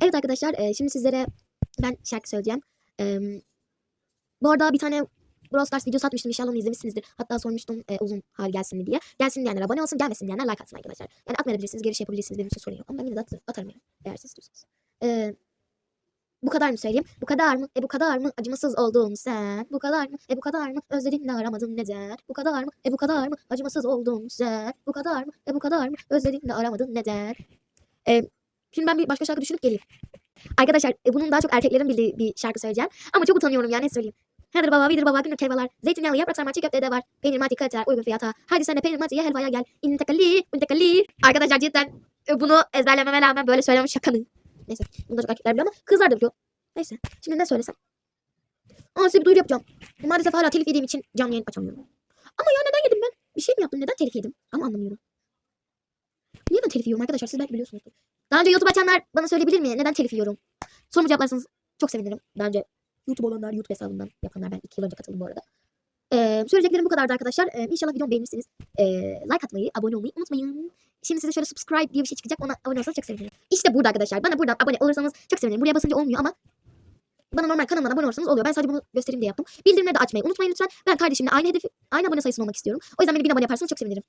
Evet arkadaşlar e, şimdi sizlere ben şarkı söyleyeceğim. E, bu arada bir tane Brawl Stars videosu atmıştım inşallah onu izlemişsinizdir. Hatta sormuştum e, uzun hal gelsin mi diye. Gelsin diyenler abone olsun gelmesin diyenler like atsın arkadaşlar. Yani atmayabilirsiniz geri şey yapabilirsiniz benim için sorun yok. Ama ben yine de at- atarım yani eğer siz istiyorsanız. E, bu kadar mı söyleyeyim? Bu kadar mı? E bu kadar mı? Acımasız oldun sen. Bu kadar mı? E bu kadar mı? Özledin de aramadın neden? Bu kadar mı? E bu kadar mı? Acımasız oldun sen. Bu kadar mı? E bu kadar mı? Özledin de aramadın neden? E, şimdi ben bir başka şarkı düşünüp geleyim. Arkadaşlar e, bunun daha çok erkeklerin bildiği bir şarkı söyleyeceğim. Ama çok utanıyorum ya ne söyleyeyim. Hedir baba, vidir baba, günlük helvalar. Zeytinyağlı yaprak sarma, çiğ köfte de var. Peynir mati kaçar, uygun fiyata. Hadi sen de peynir matiye helvaya gel. İntekali, intekali. Arkadaşlar cidden e, bunu ezberlememe rağmen böyle söylemiş şakanın. Neyse bunu da çok erkekler biliyor ama kızlar da biliyor. Neyse şimdi ne söylesem. Aa size bir duyuru yapacağım. Maalesef hala telif yediğim için canlı yayın açamıyorum. Ama ya neden yedim ben? Bir şey mi yaptım? Neden telif yedim? Ama anlamıyorum. Niye ben telif yiyorum arkadaşlar? Siz belki biliyorsunuzdur. Daha önce YouTube açanlar bana söyleyebilir mi? Neden telif yiyorum? Sorumu cevaplarsanız çok sevinirim. Bence YouTube olanlar, YouTube hesabından yapanlar. Ben iki yıl önce katıldım bu arada. Ee, söyleyeceklerim bu kadardı arkadaşlar. Ee, inşallah videomu beğenirsiniz. Ee, like atmayı, abone olmayı unutmayın. Şimdi size şöyle subscribe diye bir şey çıkacak. Ona abone olursanız çok sevinirim. İşte burada arkadaşlar. Bana buradan abone olursanız çok sevinirim. Buraya basınca olmuyor ama bana normal kanalımdan abone olursanız oluyor. Ben sadece bunu göstereyim diye yaptım. Bildirimleri de açmayı unutmayın lütfen. Ben kardeşimle aynı hedefi, aynı abone sayısında olmak istiyorum. O yüzden beni bin abone yaparsanız çok sevinirim.